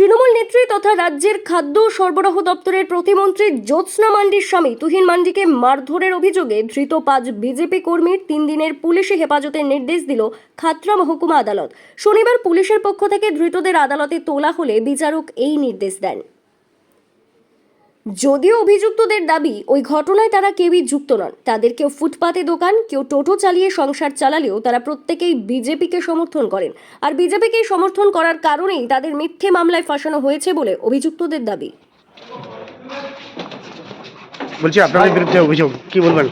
তৃণমূল নেত্রী তথা রাজ্যের খাদ্য সরবরাহ দপ্তরের প্রতিমন্ত্রী জ্যোৎস্না মান্ডির স্বামী তুহিন মান্ডিকে মারধরের অভিযোগে ধৃত পাঁচ বিজেপি কর্মীর তিন দিনের পুলিশি হেফাজতের নির্দেশ দিল খাতরা মহকুমা আদালত। শনিবার পুলিশের পক্ষ থেকে ধৃতদের আদালতে তোলা হলে বিচারক এই নির্দেশ দেন। যদিও অভিযুক্তদের দাবি ওই ঘটনায় তারা কেউই যুক্ত নন। তাদের কেউ ফুটপাতে দোকান কেউ টোটো চালিয়ে সংসার চালালেও তারা প্রত্যেকেই বিজেপিকে সমর্থন করেন। আর বিজেপিকে সমর্থন করার কারণেই তাদের মিথ্যে মামলায় ফাঁসানো হয়েছে বলে অভিযুক্তদের দাবি। বলছি আপনাদের বিরুদ্ধে অভিযোগ কি বলবেন?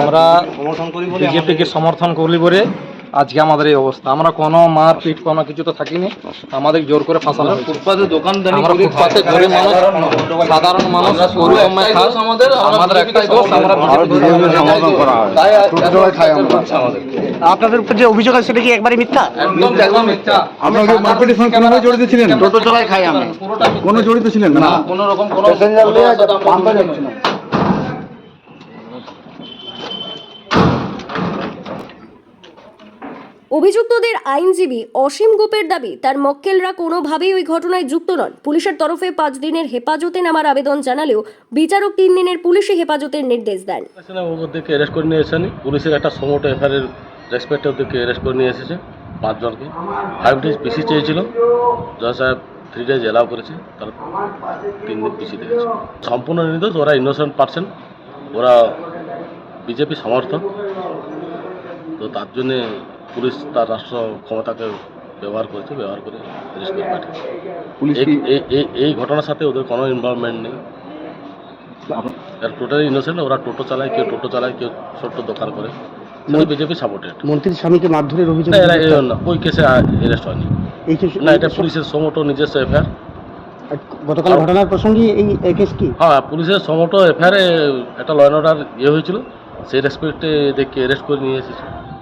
আমরা বিজেপিকে সমর্থন করলি বলে আজকে আমাদের এই অবস্থা। আমরা কোনো মারপিট কোনো কিছু তো থাকিনি। আমাদের জোর করে ফাঁসানো হয়েছে। ফুটপাতে দোকানদানি আমরা ফুটপাতে গরিব মানুষ সাধারণ মানুষ। গরু কমে খাই আমাদের আমাদের একটাই দোষ আমরা করা হয়। আমরা আপনাদের উপর যে অভিযোগ আছে সেটা কি একবারই মিথ্যা? একদম একদম মিথ্যা। আপনারা কি মার্কেটের সঙ্গে জড়িত ছিলেন? টোটো চালাই খাই আমি। পুরোটা কোনো জড়িত ছিলেন না? কোনো রকম কোনো আমরা জড়িত ছিলাম না। অভিযুক্তদের আইনজীবী অসীম গোপের দাবি, তার মক্কেলরা কোনোভাবেই ওই ঘটনায় যুক্ত নন। পুলিশের তরফে পাঁচ দিনের হেফাজতে নামার আবেদন জানালেও বিচারক তিন দিনের পুলিশি হেফাজতের নির্দেশ দেন। ওদেরকে অ্যারেস্ট করে নিয়ে এসেনি। পুলিশের একটা সমোটো এফআইআর রেসপেক্টে ওদেরকে অ্যারেস্ট করে নিয়ে এসেছে পাঁচজনকে। ফাইভ ডেজ পিসি চেয়েছিল। জজ সাহেব থ্রি ডেজ এলাও করেছে। তার তিন দিন পিসি দিয়েছে। সম্পূর্ণ নির্দোষ, ওরা ইনোসেন্ট পার্সেন ওরা বিজেপি সমর্থক। তো তার জন্যে পুলিশ তার রাষ্ট্র ক্ষমতাকে ব্যবহার করেছে ব্যবহার করে অ্যারেস্ট করে পাঠিয়েছে। পুলিশ এই- ঘটনার সাথে ওদের কোনো ইনভলভমেন্ট নেই। টোটালি ইনোসেন্ট ওরা টোটো চালায় কেউ টোটো চালায় কেউ ছোট্ট দোকান করে। বিজেপি সাপোর্টেড মন্ত্রীর স্বামীকে মারধরের অভিযোগ ওই কেসে অ্যারেস্ট হয়নি। এই কেস না এটা পুলিশের সমোটো নিজস্ব এফআইআর গতকাল ঘটনার প্রসঙ্গে এই কেস কি? হ্যাঁ পুলিশের সমোটো এফআইআর একটা ল অ্যান্ড অর্ডার ইয়ে হয়েছিল। সেই রেসপেক্টে এদেরকে অ্যারেস্ট করে নিয়ে এসেছে।